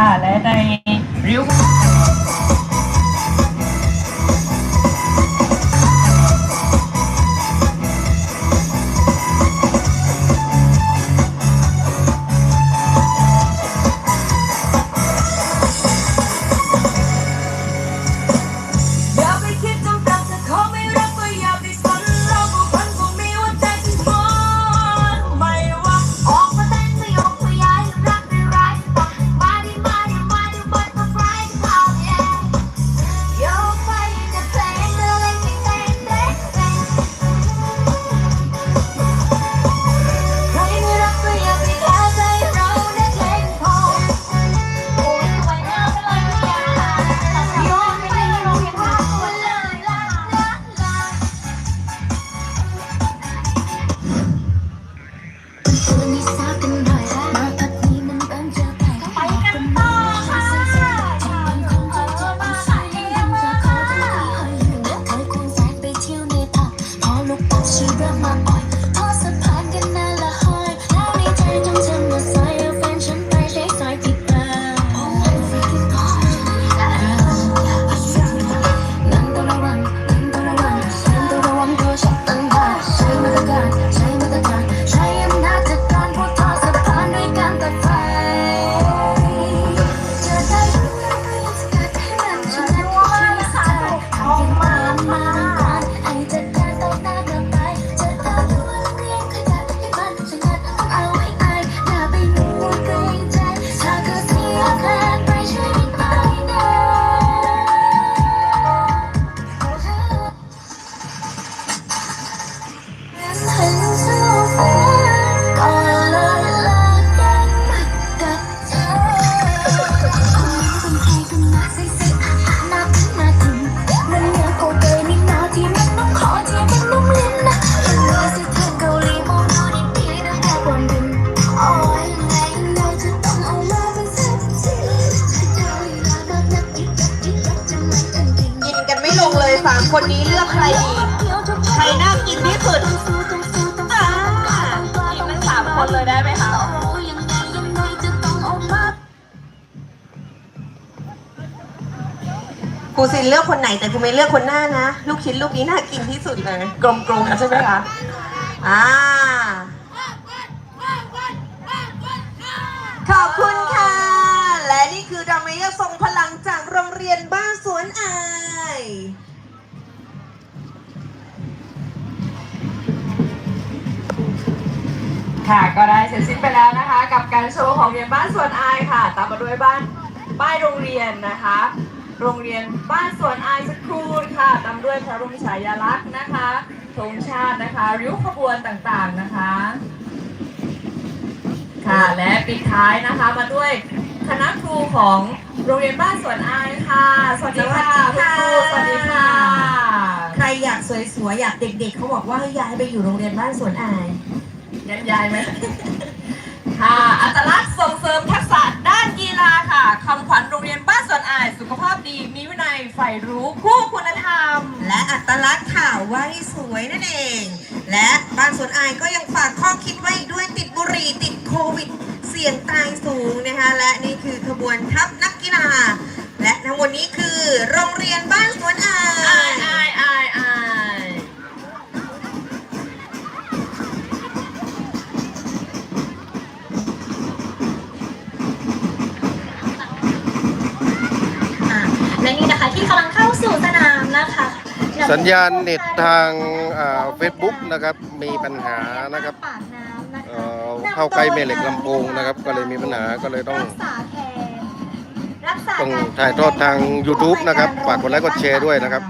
ค่ะ และในริ้ว วันามคนนี้เลือกใครดีใครน่ากินที่สุดอ่ากินทั้งสามคนเลยได้ไหมคะครูซินเลือกคนไหนแต่ครูไม่เลือกคนหน้านะ ลูกชิ้นลูกนี้น่ากินที่สุดเลยกลมๆใช่ไหมคะอ่าขอบคุณค่ะ และนี่คือดามายทรงพลังจากโรงเรียนบ้านสวนอาย ค่ะก็ได้เสร็จสิ้นไปแล้วนะคะ กับการโชว์ของเรียนบ้านสวนอายค่ะ ตามมาด้วยบ้านป้ายโรงเรียนนะคะ โรงเรียนบ้านสวนอายสคูลค่ะตามด้วยพระบรมฉายาลักษณ์นะคะธงชาตินะคะ ริ้วขบวนต่างๆนะคะ ค่ะและปิดท้ายนะคะมาด้วยคณะครูของโรงเรียนบ้านสวนอายค่ะ สวัสดีค่ะสวัสดีค่ะคุณครูสวัสดีค่ะ ใครอยากสวยๆอยากเด็กๆเขาบอกว่าให้ย้ายไปอยู่โรงเรียนบ้านสวนอาย ยันยายไหมค่ะอัตลักษณ์ส่งเสริมทักษะด้านกีฬาค่ะคำขวัญโรงเรียนบ้านสวนอาย สุขภาพดีมีวินัยใฝ่รู้คู่คุณธรรม และอัตลักษณ์ข่าวว่าให้สวยนั่นเอง และบ้านสวนอายก็ยังฝากข้อคิดไว้อีกด้วยติดบุหรี่ติดโควิด เสี่ยงตายสูงนะคะ และนี่คือขบวนทัพนักกีฬา และทั้งหมดนี้คือโรงเรียนบ้านสวนอาอายยอายอายอาย ที่กำลังเข้าสู่สนามนะคะสัญญาณเน็ตทางเฟซบุ๊กนะครับมีปัญหานะครับปากน้ำนะคะเอ่อเข้าใกล้แม่เหล็กลำโพงนะครับ ก็เลยมีปัญหาก็เลยต้องรักษาแทนรักษาต้องการถ่ายทอดทาง YouTube นะครับฝากกดไลค์กดแชร์ด้วยนะครับ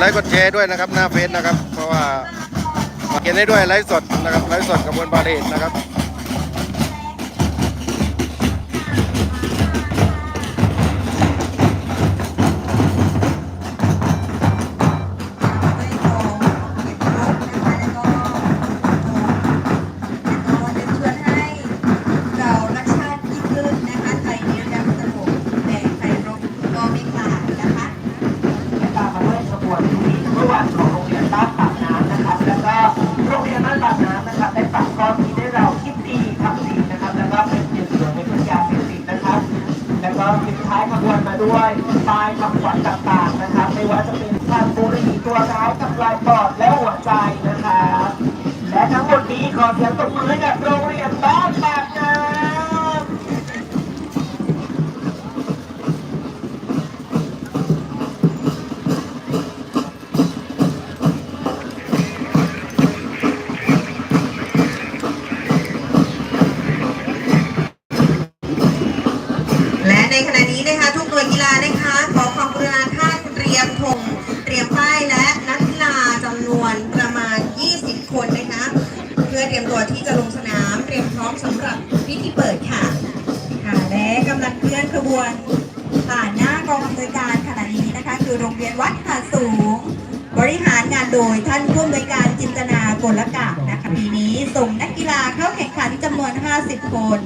ไลค์กดแชร์ด้วยนะครับหน้าเฟซนะครับ เพราะว่าเขียนได้ด้วยไลฟ์สดนะครับไลฟ์สดกระบวนบาเลตนะครับ Tchau, วนผ่านหน้ากองอำนวยการขณะนี้นะคะ คือโรงเรียนวัดหาดสูง บริหารงานโดยท่านผู้อำนวยการจินตนากลกะนะคะปีนี้ส่งนักกีฬาเข้าแข่งขันจำนวน 50 คน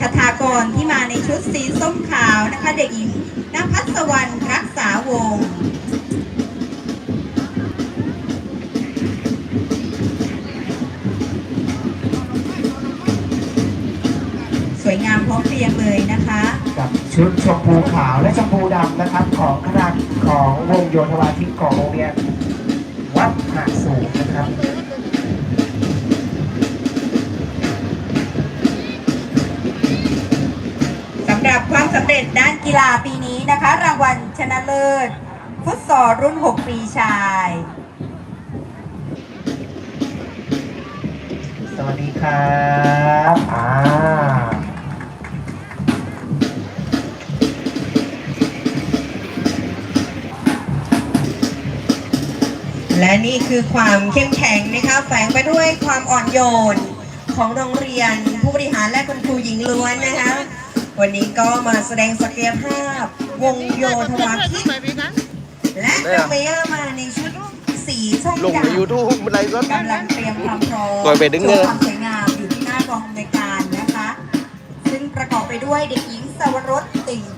คาถากรที่มาในชุดสีส้มขาวนะคะ เด็กหญิงนภัสวรรณรักษาวงศ์ วยงามพร้อมเพรียงเลยนะคะ กับชุดชมพูขาวและชมพูดำนะครับ ของคณะของวงโยธวาทิตของโรงเรียนวัดหาดสูงนะครับสำหรับความสำเร็จด้านกีฬาปีนี้นะคะ รางวัลชนะเลิศ ฟุตซอลรุ่น 6 ปีชาย สวัสดีครับอ่า และนี่คือความเข้มแข็งนะคะแฝงไปด้วยความอ่อนโยนของโรงเรียนผู้บริหารและคุณครูหญิงล้วนนะคะวันนี้ก็มาแสดงศักยภาพ วงโยธวาทิตและน้องเมย่ามาในชุดสีส้มลงในดำ YouTube ไลฟ์สดกำลังเตรียมความพร้อมก่อนไปดึงโชเนอะว์ความสวยงามอยู่ที่หน้ากองอำนวยการนะคะ ซึ่งประกอบไปด้วยเด็กหญิงสวรสติ่งอิน